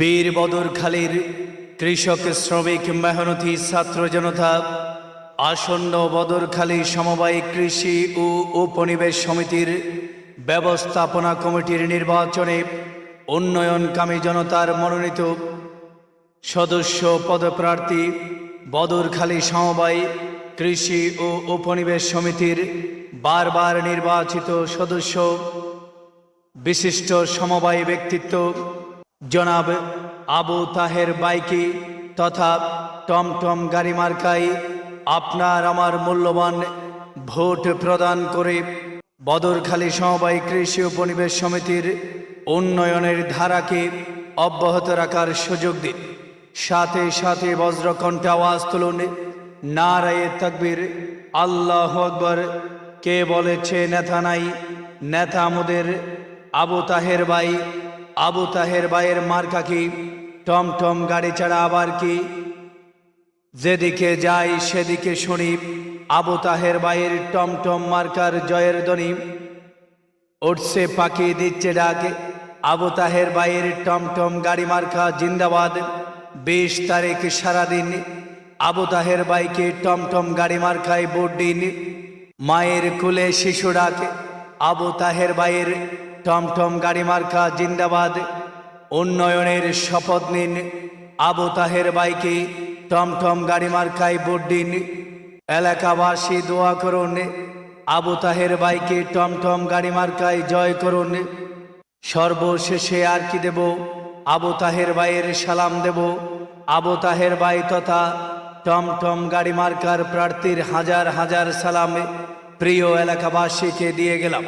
বীর বদরখালীর কৃষক, শ্রমিক, মেহনতি ছাত্র জনতা, আসন্ন বদরখালী সমবায় কৃষি ও উপনিবেশ সমিতির ব্যবস্থাপনা কমিটির নির্বাচনে উন্নয়নকামী জনতার মনোনীত সদস্য পদপ্রার্থী বদরখালী সমবায় কৃষি ও উপনিবেশ সমিতির বারবার নির্বাচিত সদস্য, বিশিষ্ট সমবায় ব্যক্তিত্ব জনাব আবু তাহের বাইকি তথা টমটম গাড়ি মার্কাই আপনার আমার মূল্যবান ভোট প্রদান করে বদরখালী সমবায় কৃষি উপনিবেশ সমিতির উন্নয়নের ধারাকে অব্যাহত রাখার সুযোগ দিন। সাথে সাথে বজ্রকণ্ঠে আওয়াজ তুলুন। নারায়ে তকবীর। আল্লাহ আকবর। কে বলেছে নেতা নাই? নেতা আমাদের আবু তাহের ভাই আবু তাহের ভাইয়ের মার্কা কি? টমটম গাড়ি ছাড়া আবার কি? যেদিকে যাই সেদিকে শুনি আবু তাহের ভাইয়ের টমটম মার্কার জয়ের ধ্বনি। উঠছে পাখি দিচ্ছে ডাক আবু তাহের ভাইয়ের টমটম গাড়ি মার্কা জিন্দাবাদ। বিশ তারিখ সারাদিন আবু তাহের বাইকে টমটম গাড়ি মার্কায় ভোট দিন। মায়ের কুলে শিশু ডাক আবু তাহের ভাইয়ের টমটম গাড়ি মার্কা জিন্দাবাদ। উন্নয়নের শপথ নিন। আবু তাহের বাইকে টমটম গাড়ি মার্কায় ভোট দিন। এলাকাবাসী দোয়া করুন। আবু তাহের বাইকে টমটম গাড়ি মার্কায় জয় করুন। সর্বশেষে আর কি দেব? আবু তাহের ভাইয়ের সালাম দেব। আবু তাহের ভাই তথা টমটম গাড়ি মার্কার প্রার্থীর হাজার হাজার সালামে প্রিয় এলাকাবাসীকে দিয়ে গেলাম।